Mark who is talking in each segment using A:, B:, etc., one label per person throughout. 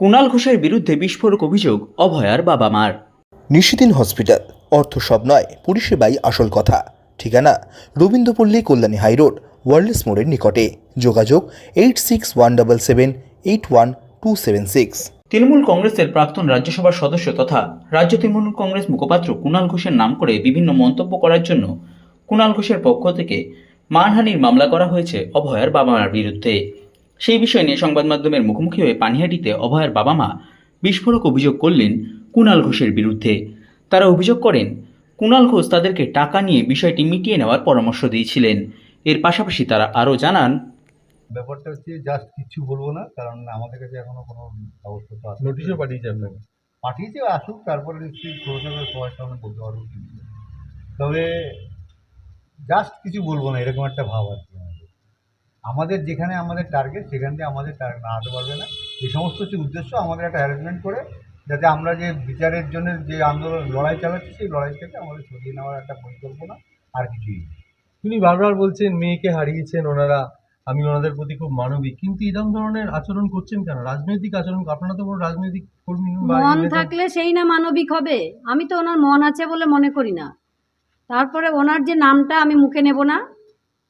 A: কুণাল ঘোষের বিরুদ্ধে বিস্ফোরক অভিযোগ অভয়ার বাবা মার
B: নিশিদিন হসপিটাল অর্থ সব নয় পরিষেবাই আসল কথা। ঠিকানা রবীন্দ্রপল্লী কল্যাণী হাইরোড ওয়ার্ল্ডস মোড়ের নিকটে। যোগাযোগ eight six one double seven eight one two seven six.
A: Trinamool কংগ্রেসের প্রাক্তন রাজ্যসভার সদস্য তথা রাজ্য তৃণমূল কংগ্রেস মুখপাত্র কুণাল ঘোষের নাম করে বিভিন্ন মন্তব্য করার জন্য কুণাল ঘোষের পক্ষ থেকে মানহানির মামলা করা হয়েছে অভয়ার বাবা মার বিরুদ্ধে। সেই বিষয় নিয়ে সংবাদ মাধ্যমের মুখোমুখি হয়ে পানিহাটিতে অভয়ের বাবা মা বিস্ফোরক অভিযোগ করলেন কুণাল ঘোষের বিরুদ্ধে। তারা অভিযোগ করেন কুণাল ঘোষ তাদেরকে টাকা নিয়ে বিষয়টি মিটিয়ে নেওয়ার পরামর্শ দিয়েছিলেন। এর পাশাপাশি তারা আরও জানান
C: ব্যাপারটা হচ্ছে জাস্ট কিছু বলব না কারণ আমাদের কাছে এখনও কোনো কাগজপত্র
D: নোটিশও পাঠিয়েছে আপনাকে?
C: পাঠিয়েছে আসুক তারপরে নিশ্চয়ই খোঁজ হবে সবার সামনে বলতে পারব। তবে জাস্ট কিছু বলব না এরকম একটা ভাব আর কি আমাদের যেখানে আমাদের টার্গেট সেখান থেকে আমাদের টার্গেট না হতে পারবে না। এই সমস্ত হচ্ছে উদ্দেশ্য আমাদের একটা অ্যারেঞ্জমেন্ট করে যাতে আমরা যে বিচারের জন্য যে আন্দোলন লড়াই চালাচ্ছি সেই লড়াই থেকে আমাদের সরিয়ে নেওয়ার একটা পরিকল্পনা আর কিছুই।
D: তিনি বারবার বলছেন মেয়েকে হারিয়েছেন ওনারা আমি ওনাদের প্রতি খুব মানবিক। কিন্তু এরকম ধরনের আচরণ করছেন কেন? রাজনৈতিক আচরণ আপনারা তো কোনো রাজনৈতিক কর্মী
E: মন থাকলে সেই না মানবিক হবে। আমি তো ওনার মন আছে বলে মনে করি না। তারপরে ওনার যে নামটা আমি মুখে নেব না।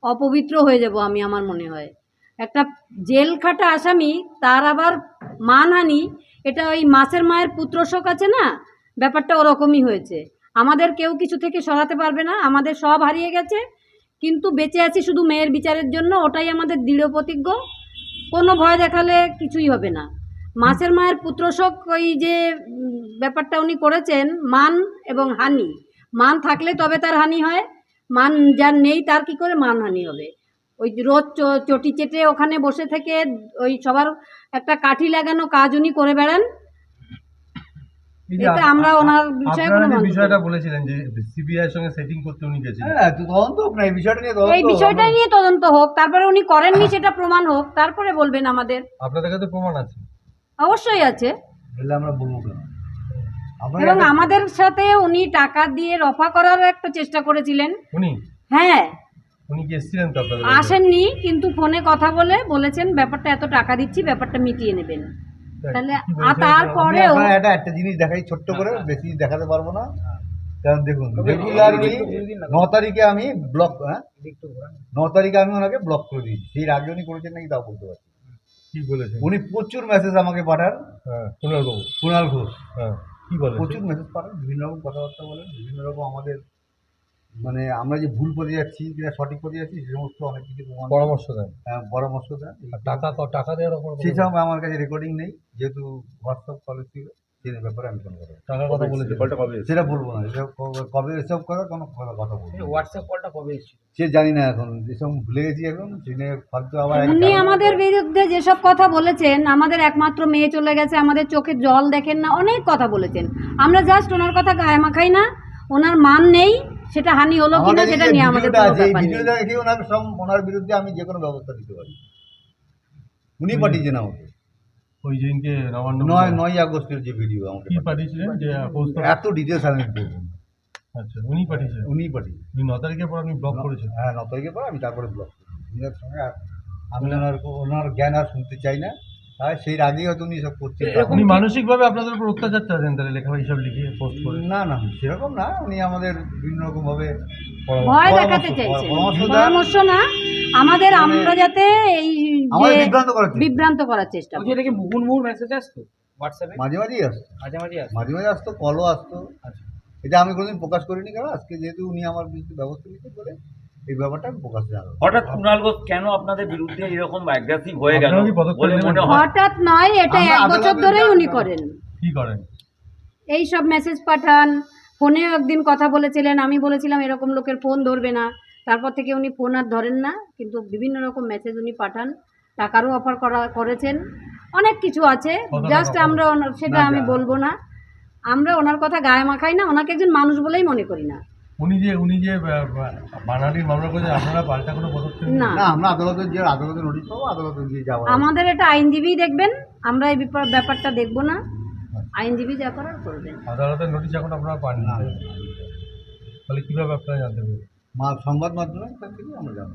E: অপবিত্র হয়ে যাব আমি আমার মনে হয়। একটা জেল খাটা আসামি, তার আবার মানহানি, এটা ওই মাছের মায়ের পুত্রশোক আছে না? ব্যাপারটা ওরকমই হয়েছে। আমাদের কেউ কিছু থেকে সরাতে পারবে না, আমাদের সব হারিয়ে গেছে, কিন্তু বেঁচে আছি শুধু মেয়ের বিচারের জন্য, ওটাই আমাদের দৃঢ় প্রতিজ্ঞ। কোনো ভয় দেখালে কিছুই হবে না। মাছের মায়ের পুত্রশোক ওই যে ব্যাপারটা উনি করেছেন, মান এবং হানি। মান থাকলে তবে তার হানি হয়। মান যার নেই তার কি করে মান হানি হবে? ওই রোজ চ- চটি চেটে ওখানে বসে থেকে ওই সবার একটা কাঠি লাগানো কাজ উনি করে বেড়ান।
D: আপ-
E: আমরা ওনার বিষয়ে কোনো
D: আপনারা যে
E: মন্তব্য
D: বিষয়টা বলেছিলেন যে সিবিআই এর সঙ্গে সেটিং করতে উনি গেছিলেন।
C: হ্যাঁ তদন্ত হোক না এই বিষয়টা নিয়ে তদন্ত
E: এই
C: হোক।
E: বিষয়টা নিয়ে তদন্ত হোক তারপরে উনি করেননি সেটা প্রমাণ হোক তারপরে বলবেন আমাদের।
D: আপনাদের কাছে প্রমাণ আছে?
E: অবশ্যই আছে।
C: আমরা বলব কেন?
E: এবং আমাদের সাথে উনি টাকা দিয়ে রফা করার একটা চেষ্টা করেছিলেন।
D: উনি?
E: হ্যাঁ।
D: উনি কি এসেছিলেন তো আপনাদের কাছে?
E: আসেননি কিন্তু ফোনে কথা বলে বলেছেন ব্যাপারটা এত টাকা দিচ্ছি ব্যাপারটা মিটিয়ে নেবেন। তাহলে
D: কি বলেছেন?
E: আর
C: আমি
E: তারপরেও
C: আপনার একটা একটা জিনিস দেখাই ছোট্ট করে বেশি দেখাতে পারব না। কারণ দেখুন রেগুলারলি ন। তারিখে আমি ব্লক হ্যাঁ? ন তারিখে আমি ওনাকে ব্লক করে দিয়েছি। সেই আগে উনি করেছেন নাকি তাও বলতে পারছি না।
D: কি বলেছেন?
C: উনি প্রচুর মেসেজ আমাকে পাঠান।
D: হ্যাঁ কুণাল বাবু।
C: কুণাল ঘোষ।
D: হ্যাঁ। কি বলে?
C: প্রচুর মেসেজ পাঠান বিভিন্ন রকম কথাবার্তা বলেন বিভিন্ন রকম আমাদের মানে আমরা যে ভুল পথে যাচ্ছি যেটা সঠিক পথে যাচ্ছি সে সমস্ত অনেক কিছু
D: পরামর্শ দেন
C: হ্যাঁ, পরামর্শ দেন
D: টাকা তো টাকা দেওয়ার সেই
C: সময় আমার কাছে রেকর্ডিং নেই যেহেতু হোয়াটসঅ্যাপ কলের ছিল সেই ব্যাপারে আমি কোনো কথা বলব না।
D: টাকার কথা বলেছেন
C: সেটা বলব না। এসব কবে এসব কথা কোনো কথা কথা বলব
F: হোয়াটসঅ্যাপ কলটা কবে এসেছিল?
C: সে জানি না এখন। এসব ভুলে গেছি এখন জেনে ফালতু আবার
E: উনি আমাদের বিরুদ্ধে যেসব কথা বলেছেন আমাদের একমাত্র মেয়ে চলে গেছে আমাদের চোখে জল দেখেন না অনেক কথা বলেছেন। আমরা জাস্ট ওনার কথা গায়ে মাখাই না ওনার মান নেই সেটা হানি হলো কিনা সেটা নিয়ে আমাদের কোনো ব্যাপার নেই।
C: ভিডিওটা দেখে ওনার সব ওনার বিরুদ্ধে আমি যে কোনো ব্যবস্থা নিতে পারি। উনি পাঠিয়েছেন আমাকে।
D: ওই দিনকে নবান্ন
C: নয় নয় আগস্টের যে ভিডিও আমাকে
D: কি পাঠিয়েছিলেন? যে post
C: এত ডিটেলস আমি বলব
D: আচ্ছা উনি পাঠিয়েছেন
C: উনি পাঠিয়েছেন
D: উনি ন তারিখের পর আপনি ব্লক করেছেন
C: হ্যাঁ ন তারিখের পর আমি তারপরে ব্লক করি উনার সঙ্গে আর আমি ওনার ওনার জ্ঞান আর শুনতে চাই না। আর সেই হয়তো উনি সব করছেন।
D: উনি মানসিকভাবে আপনাদের উপর অত্যাচার চাচ্ছেন তাহলে লেখা হিসাব লিখিয়ে পোস্ট করে?
C: না না সেরকম না। উনি আমাদের বিভিন্ন রকম ভাবে
E: ভয় দেখাতে চাইছেন।
C: পরামর্শ
E: না আমাদের
C: মানে
E: আমরা যাতে এই
C: বিভ্রান্ত করার চেষ্টা।
E: বিভ্রান্ত করার চেষ্টা
F: ওই
E: করি।
F: এটা কি মুহুর্মুহুর মেসেজ আসতো হোয়াটসঅ্যাপে
C: মাঝে মাঝেই আসতো।
F: মাঝে মাঝে আসতো?
C: মাঝে মাঝে আসতো কলও আসতো। এটা আমি কোনোদিন প্রকাশ করিনি কারণ আজকে যেহেতু উনি আমার ব্যবস্থা নিতে বলে এই ব্যাপারটা আমি প্রকাশ জানাব
G: হঠাৎ কুণাল ঘোষ কেন আপনাদের বিরুদ্ধে এরকম অ্যাগ্রেসিভ হয়ে গেল?
D: আপনারা কি পদক্ষেপ
G: বলে
D: নেবেন?
G: হয়
E: হঠাৎ নয় এটা
C: আমরা
E: এক বছর
C: আদালতে
E: ধরেই উনি করেন।
D: কি করেন?
E: এই সব মেসেজ পাঠান। ফোনেও একদিন কথা বলেছিলেন আমি বলেছিলাম এরকম লোকের ফোন ধরবে না। তারপর থেকে উনি ফোন আর ধরেন না কিন্তু বিভিন্ন রকম মেসেজ উনি পাঠান। টাকারও অফার করা করেছেন। অনেক কিছু আছে।
D: কত টাকা
E: জাস্ট
D: offer?
E: আমরা ওনার- সেটা
C: না,
E: আমি
C: যা-
E: বলব না। আমরা ওনার কথা গায়ে মাখাই না ওনাকে একজন মানুষ বলেই মনে করি না।
D: উনি যে উনি যে বানালির মামলা করেছেন আপনারা পাল্টা কোনো পদক্ষেপ
E: না।
C: না আমরা আদালতে যে আদালতে নোটিশ পাবো আদালতে দিয়ে যাব
E: আমাদের এটা আইনজীবী দেখবেন আমরা এই ব্যাপারটা দেখব না। আইনজীবী যা করার করবেন।
D: আদালতের নোটিশ এখন আপনারা পাননি? তাহলে কীভাবে আপনারা জানতে পারবেন
C: মা সংবাদ মাধ্যমে তার থেকে আমরা জানব।